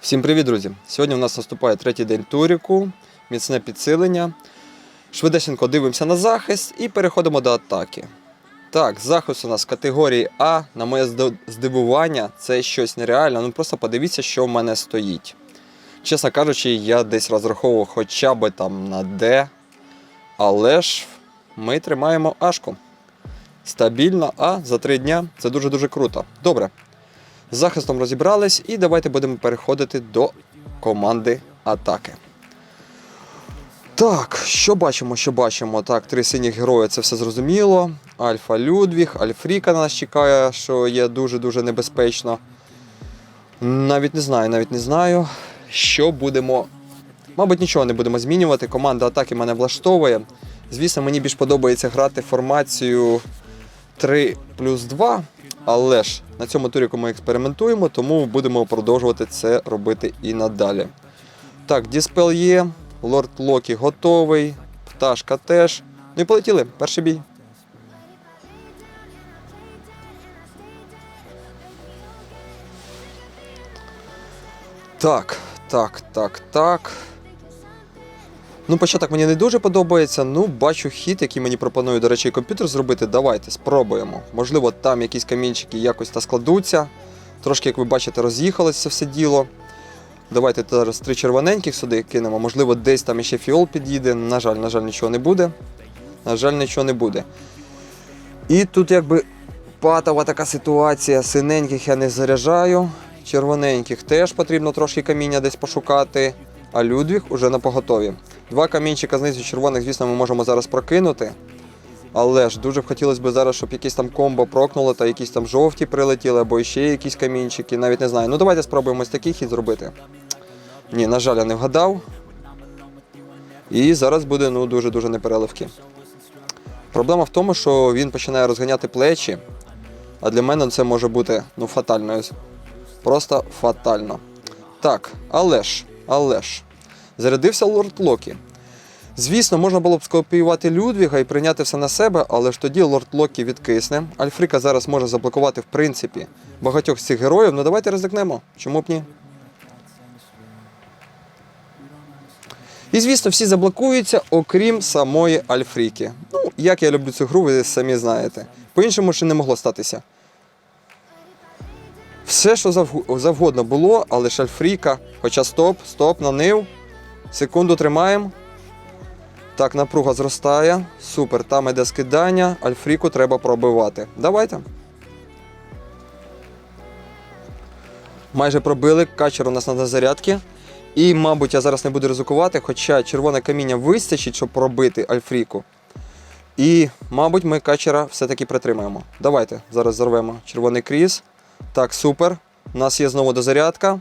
Всім привіт, друзі! Сьогодні у нас наступає третій день туріку, міцне підсилення. Швидесенько дивимося на захист і переходимо до атаки. Так, захист у нас категорії А. На моє здивування, це щось нереальне. Ну просто подивіться, що в мене стоїть. Чесно кажучи, я десь розраховував хоча б там на Д. Але ж ми тримаємо Ашку. Стабільно А за три дня. Це дуже-дуже круто. Добре. З захистом розібрались, і давайте будемо переходити до команди атаки. Так, що бачимо, що бачимо? Так, три синіх герої, це все зрозуміло. Альфа Людвіг, Альфріка на нас чекає, що є дуже-дуже небезпечно. Навіть не знаю, навіть не знаю, що будемо. Мабуть, нічого не будемо змінювати. Команда атаки мене влаштовує. Звісно, мені більш подобається грати формацію 3 плюс 2, але ж на цьому турі ми експериментуємо, тому будемо продовжувати це робити і надалі. Так, Діспел є, Лорд Локі готовий, пташка теж. Ну і полетіли, перший бій. Так, так, так, так. Ну, початок мені не дуже подобається. Ну, бачу хід, який мені пропонує, до речі, комп'ютер зробити. Давайте спробуємо. Можливо, там якісь камінчики якось та складуться. Трошки, як ви бачите, роз'їхалося все діло. Давайте зараз три червоненьких сюди кинемо. Можливо, десь там ще фіол під'їде. На жаль, на жаль, нічого не буде. На жаль, нічого не буде. І тут якби патова така ситуація. Синеньких я не заряджаю. Червоненьких теж потрібно трошки каміння десь пошукати. А Людвіг уже на поготові. Два камінчика знизу червоних, звісно, ми можемо зараз прокинути. Але ж дуже б хотілося б зараз, щоб якісь там комбо прокнуло, та якісь там жовті прилетіли, або ще якісь камінчики, навіть не знаю. Ну давайте спробуємо ось такий хід зробити. Ні, на жаль, я не вгадав. І зараз буде ну, дуже-дуже непереливки. Проблема в тому, що він починає розганяти плечі, а для мене це може бути ну, фатально. Просто фатально. Так, але ж, але ж. Зарядився лорд Локі. Звісно, можна було б скопіювати Людвіга і прийняти все на себе, але ж тоді лорд Локі відкисне. Альфріка зараз може заблокувати, в принципі, багатьох з цих героїв. Ну давайте ризикнемо. Чому б ні? І звісно, всі заблокуються, окрім самої Альфріки. Ну, як я люблю цю гру, ви самі знаєте. По-іншому ще не могло статися. Все, що завгодно було, але ж Альфріка, хоча стоп, стоп, нанив. Секунду тримаємо. Так, напруга зростає. Супер, там іде скидання. Альфріку треба пробивати. Давайте. Майже пробили. Качер у нас на зарядки. І, мабуть, я зараз не буду ризикувати, хоча червоне каміння вистачить, щоб пробити Альфріку. І, мабуть, ми качера все-таки притримаємо. Давайте зараз зарвемо червоний кріс. Так, супер. У нас є знову дозарядка.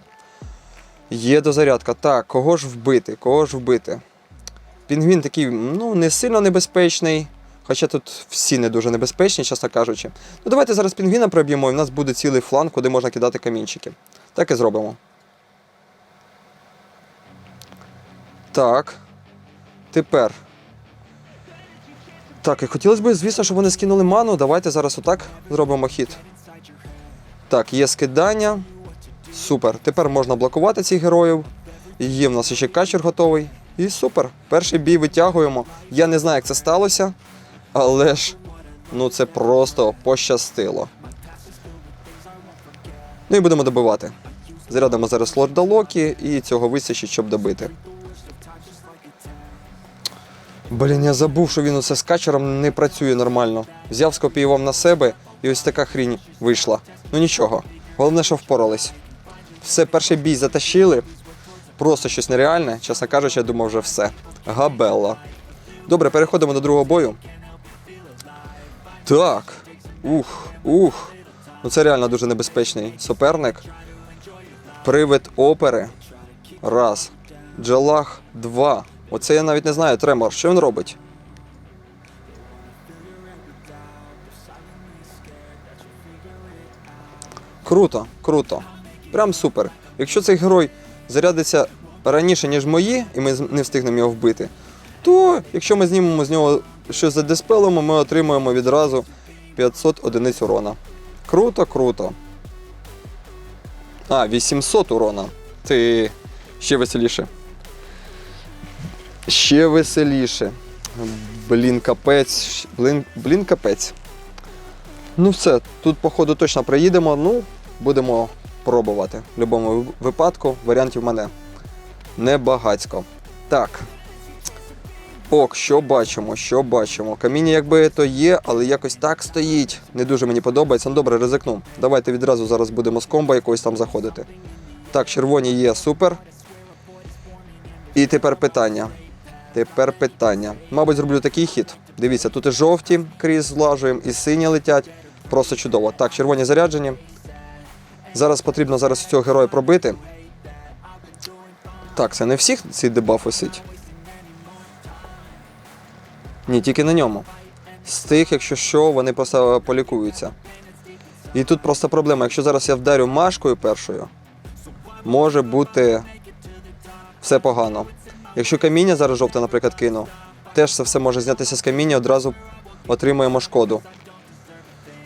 Є дозарядка. Так, кого ж вбити? Кого ж вбити? Пінгвін такий, ну, не сильно небезпечний. Хоча тут всі не дуже небезпечні, чесно кажучи. Ну, давайте зараз пінгвіна проб'ємо, і в нас буде цілий фланг, куди можна кидати камінчики. Так і зробимо. Так. Тепер. Так, і хотілося б, звісно, щоб вони скинули ману. Давайте зараз отак зробимо хід. Так, є скидання. Супер. Тепер можна блокувати цих героїв. Є в нас ще качер готовий. І супер. Перший бій витягуємо. Я не знаю, як це сталося, але ж ну це просто пощастило. Ну і будемо добивати. Зарядимо зараз лорда Локі і цього вистачить, щоб добити. Блін, я забув, що він усе з качером не працює нормально. Взяв, скопіював на себе, і ось така хрінь вийшла. Ну нічого. Головне, що впорались. Все, перший бій затащили. Просто щось нереальне. Чесно кажучи, я думав, вже все. Габелла. Добре, переходимо до другого бою. Так. Ух, ух. Ну це реально дуже небезпечний суперник. Привид опери. Раз. Джалах два. Оце я навіть не знаю, Тремор. Що він робить? Круто, круто. Прям супер. Якщо цей герой зарядиться раніше, ніж мої, і ми не встигнемо його вбити, то якщо ми знімемо з нього щось задиспелимо, ми отримуємо відразу 500 одиниць урона. Круто, круто. А, 800 урона. ти. Ще веселіше. Ще веселіше. Блін, капець. Блін, блін, капець. Ну все, тут, походу, точно приїдемо. Ну, будемо пробувати. В будь-якому випадку варіантів в мене небагацько. Так. Ок, що бачимо, що бачимо. Каміння якби то є, але якось так стоїть. Не дуже мені подобається. Ну добре, ризикну. Давайте відразу зараз будемо з комбо якогось там заходити. Так, червоні є, супер. І тепер питання. Тепер питання. Мабуть, зроблю такий хід. Дивіться, тут і жовті крізь злажуємо, і сині летять. Просто чудово. Так, червоні заряджені. Зараз потрібно зараз цього героя пробити. Так, це не всіх цей дебаф висить. Ні, тільки на ньому. З тих, якщо що, вони просто полікуються. І тут просто проблема. Якщо зараз я вдарю машкою першою, може бути все погано. Якщо каміння зараз жовте, наприклад, кину, теж це все може знятися з каміння, одразу отримуємо шкоду.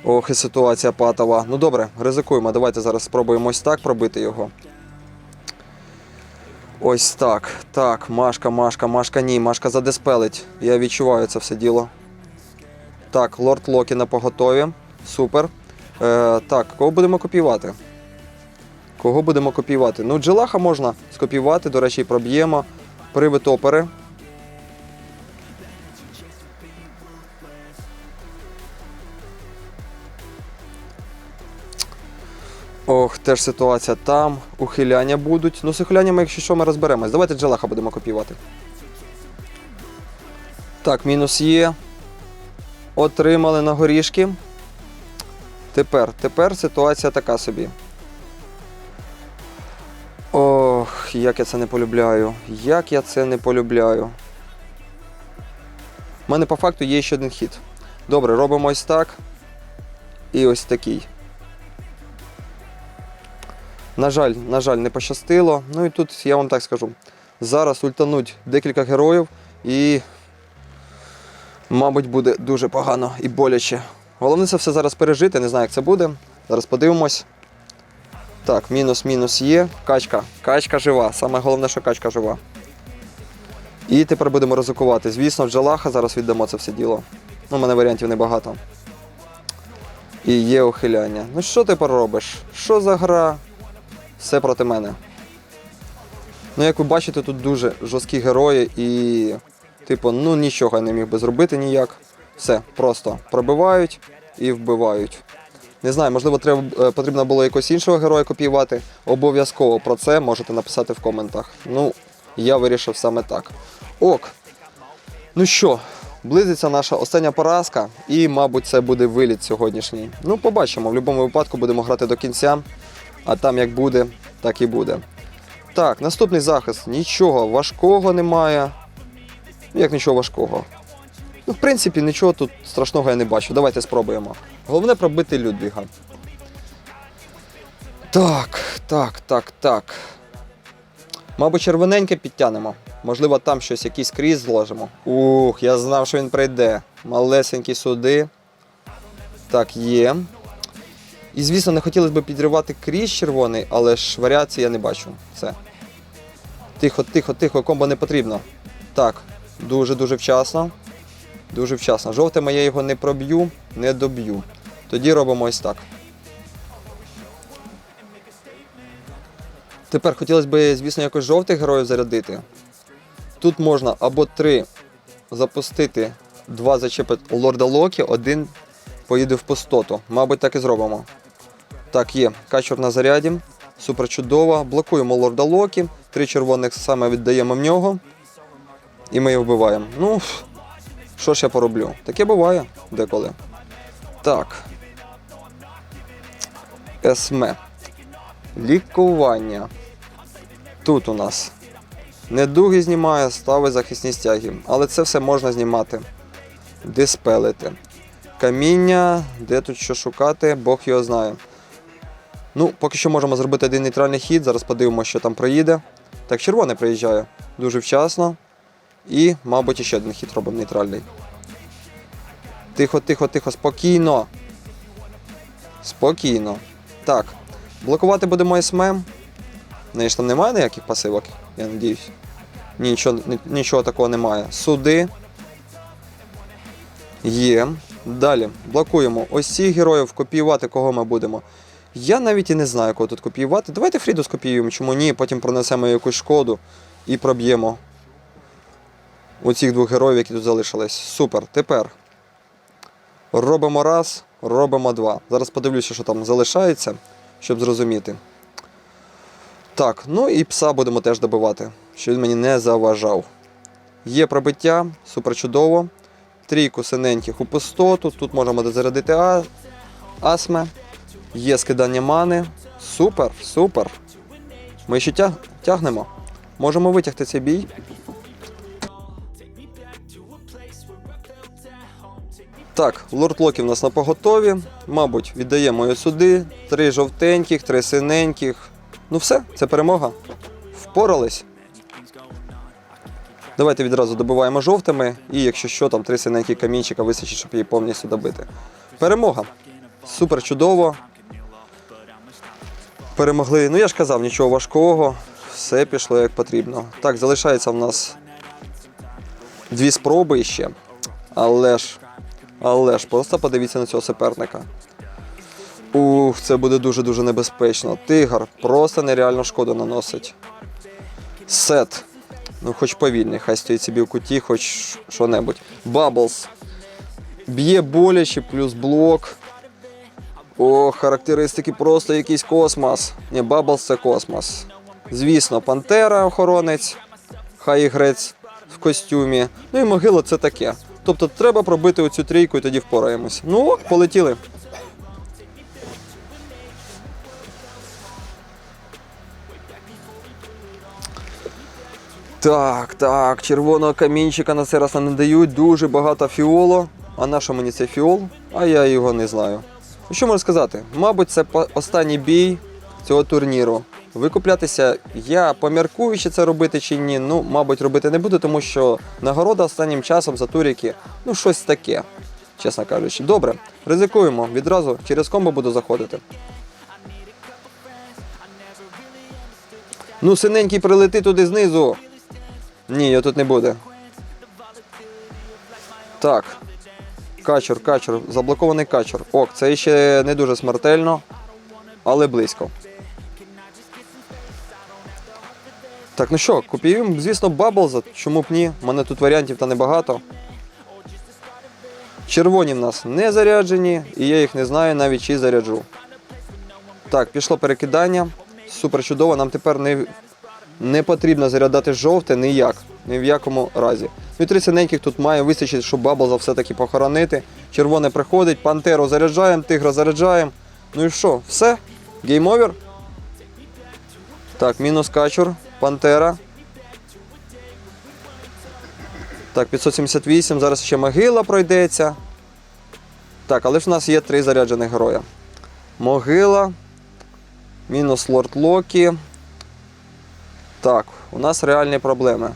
Ох, і ситуація патова. Ну добре, ризикуємо. Давайте зараз спробуємо ось так пробити його. Ось так. Так, Машка, Машка, Машка, ні, Машка задеспелить. Я відчуваю це все діло. Так, лорд Локі на поготові. Супер. Е, так, кого будемо копіювати? Кого будемо копіювати? Ну, Джелаха можна скопіювати, до речі, проб'ємо. Привид опери. Ох, теж ситуація там. Ухиляння будуть. Ну, з ухиляннями, якщо що, ми розберемось. Давайте Джелаха будемо копіювати. Так, мінус є. Отримали на горішки. Тепер, тепер ситуація така собі. Ох, як я це не полюбляю. Як я це не полюбляю. У мене по факту є ще один хід. Добре, робимо ось так. І ось такий. На жаль, на жаль, не пощастило. Ну і тут я вам так скажу. Зараз ультануть декілька героїв і, мабуть, буде дуже погано і боляче. Головне це все зараз пережити, не знаю, як це буде. Зараз подивимось. Так, мінус-мінус є. Качка. Качка жива. Саме головне, що качка жива. І тепер будемо ризикувати. Звісно, Джалаха зараз віддамо це все діло. Ну, у мене варіантів небагато. І є ухиляння. Ну що ти поробиш? Що за гра? Все проти мене. Ну, як ви бачите, тут дуже жорсткі герої і, типу, ну нічого я не міг би зробити ніяк. Все, просто пробивають і вбивають. Не знаю, можливо, треба, е, потрібно було якогось іншого героя копіювати. Обов'язково про це можете написати в коментах. Ну, я вирішив саме так. Ок. Ну що, близиться наша остання поразка, і, мабуть, це буде виліт сьогоднішній. Ну, побачимо. В будь-якому випадку будемо грати до кінця, а там як буде, так і буде. Так, наступний захист. Нічого важкого немає. Ну, Як нічого важкого. Ну, в принципі, нічого тут страшного я не бачу. Давайте спробуємо. Головне пробити Людвіга. Так, так, так, так. Мабуть, червоненьке підтягнемо. Можливо, там щось, якийсь крізь зложимо. Ух, я знав, що він прийде. Малесенькі суди. Так, є. І, звісно, не хотілося б підривати крізь червоний, але ж варіації я не бачу. Все. Тихо, тихо, тихо, комбо не потрібно. Так, дуже-дуже вчасно. Дуже вчасно. Жовтими я його не проб'ю, не доб'ю. Тоді робимо ось так. Тепер хотілося б, звісно, якось жовтих героїв зарядити. Тут можна або три запустити, два зачепить лорда Локі, один поїде в пустоту. Мабуть, так і зробимо. Так, є. Качур на заряді. Супер чудово. Блокуємо лорда Локі. Три червоних саме віддаємо в нього. І ми його вбиваємо. Ну, що ж я пороблю? Таке буває деколи. Так. Есме. Лікування. Тут у нас недуги знімає, стави захисні стяги. Але це все можна знімати. Диспелити. Каміння, де тут що шукати, Бог його знає. Ну, поки що можемо зробити один нейтральний хід, зараз подивимося, що там проїде. Так, червоний приїжджає дуже вчасно. І, мабуть, ще один хід робимо нейтральний. Тихо, тихо, тихо, спокійно. Спокійно. Так. Блокувати будемо СММ. В неї ж там немає ніяких пасивок, я надіюсь. Нічого, ні- нічого такого немає. Суди. Є. Далі блокуємо. Ось цих героїв копіювати, кого ми будемо. Я навіть і не знаю, кого тут копіювати. Давайте Фріду скопіюємо, чому ні, потім пронесемо якусь шкоду і проб'ємо оцих двох героїв, які тут залишились. Супер. Тепер робимо раз, робимо два. Зараз подивлюся, що там залишається, щоб зрозуміти. Так, ну і пса будемо теж добивати, щоб він мені не заважав. Є пробиття, супер чудово. Трійку синеньких у пустоту. Тут можемо дозарядити а... асме. Є скидання мани. Супер, супер. Ми ще тяг... тягнемо. Можемо витягти цей бій. Так, лорд-локи в нас на поготові. Мабуть, віддаємо її сюди. Три жовтеньких, три синеньких. Ну все, це перемога. Впорались. Давайте відразу добиваємо жовтими, і якщо що, там три синенькі камінчика вистачить, щоб її повністю добити. Перемога. Супер чудово. Перемогли. Ну я ж казав, нічого важкого. Все пішло як потрібно. Так, залишається в нас дві спроби ще. Але ж, але ж, просто подивіться на цього суперника. Ух, це буде дуже-дуже небезпечно. Тигр просто нереально шкоду наносить. Сет. Ну, хоч повільний, хай стоїть собі в куті, хоч що-небудь. Баблс. Б'є боляче, плюс блок. О, характеристики просто якийсь космос. Ні, Баблс це космос. Звісно, Пантера охоронець, хай грець в костюмі. Ну і могила це таке. Тобто треба пробити оцю трійку і тоді впораємось. Ну, полетіли. Так, так, червоного камінчика на цей раз не дають. Дуже багато фіоло. А на що мені цей фіол? А я його не знаю. Що можу сказати? Мабуть, це останній бій цього турніру. Викуплятися я поміркую, чи це робити чи ні. Ну, мабуть, робити не буду, тому що нагорода останнім часом за туріки, ну, щось таке, чесно кажучи. Добре, ризикуємо. Відразу через комбо буду заходити. Ну, синенький прилети туди знизу. Ні, його тут не буде. Так. Качур, качур, заблокований качур. Ок, це ще не дуже смертельно, але близько. Так, ну що, копіюємо, звісно, Баблза. Чому б ні? У мене тут варіантів та небагато. Червоні в нас не заряджені, і я їх не знаю навіть чи заряджу. Так, пішло перекидання. Супер чудово. Нам тепер не, не потрібно зарядати жовте ніяк, ні в якому разі. Ну і три синеньких тут має вистачити, щоб Баблза все-таки похоронити. Червоне приходить, пантеру заряджаємо, тигра заряджаємо. Ну і що, все? Гейм овер? Так, мінус качур, пантера. Так, 578, зараз ще могила пройдеться. Так, але ж в нас є три заряджених героя. Могила. Мінус лорд Локі. Так, у нас реальні проблеми.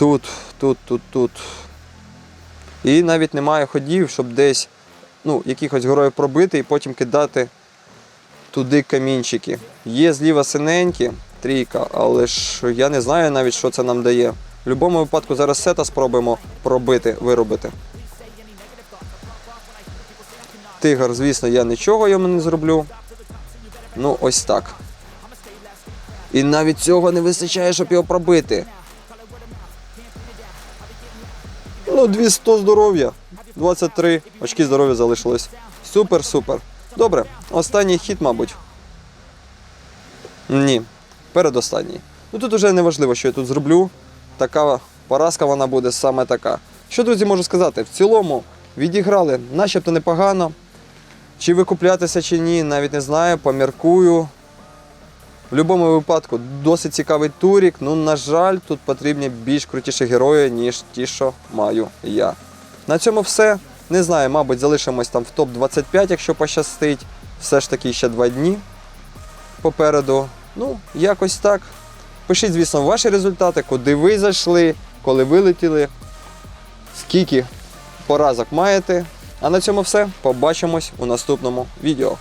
Тут, тут, тут, тут. І навіть немає ходів, щоб десь ну, якихось героїв пробити і потім кидати туди камінчики. Є зліва синенькі, трійка, але ж я не знаю навіть, що це нам дає. В будь-якому випадку зараз сета спробуємо пробити, виробити. Тигр, звісно, я нічого йому не зроблю. Ну, ось так. І навіть цього не вистачає, щоб його пробити. Ну, 200 здоров'я. 23 очки здоров'я залишилось. Супер, супер. Добре, останній хід, мабуть. Ні, передостанній. Ну тут вже не важливо, що я тут зроблю. Така поразка вона буде саме така. Що, друзі, можу сказати? В цілому відіграли начебто непогано. Чи викуплятися, чи ні, навіть не знаю, поміркую. В будь-якому випадку досить цікавий турік. Ну, на жаль, тут потрібні більш крутіші герої, ніж ті, що маю я. На цьому все. Не знаю, мабуть, залишимось там в топ-25, якщо пощастить. Все ж таки ще два дні попереду. Ну, якось так. Пишіть, звісно, ваші результати, куди ви зайшли, коли вилетіли, скільки поразок маєте. А на цьому все. Побачимось у наступному відео.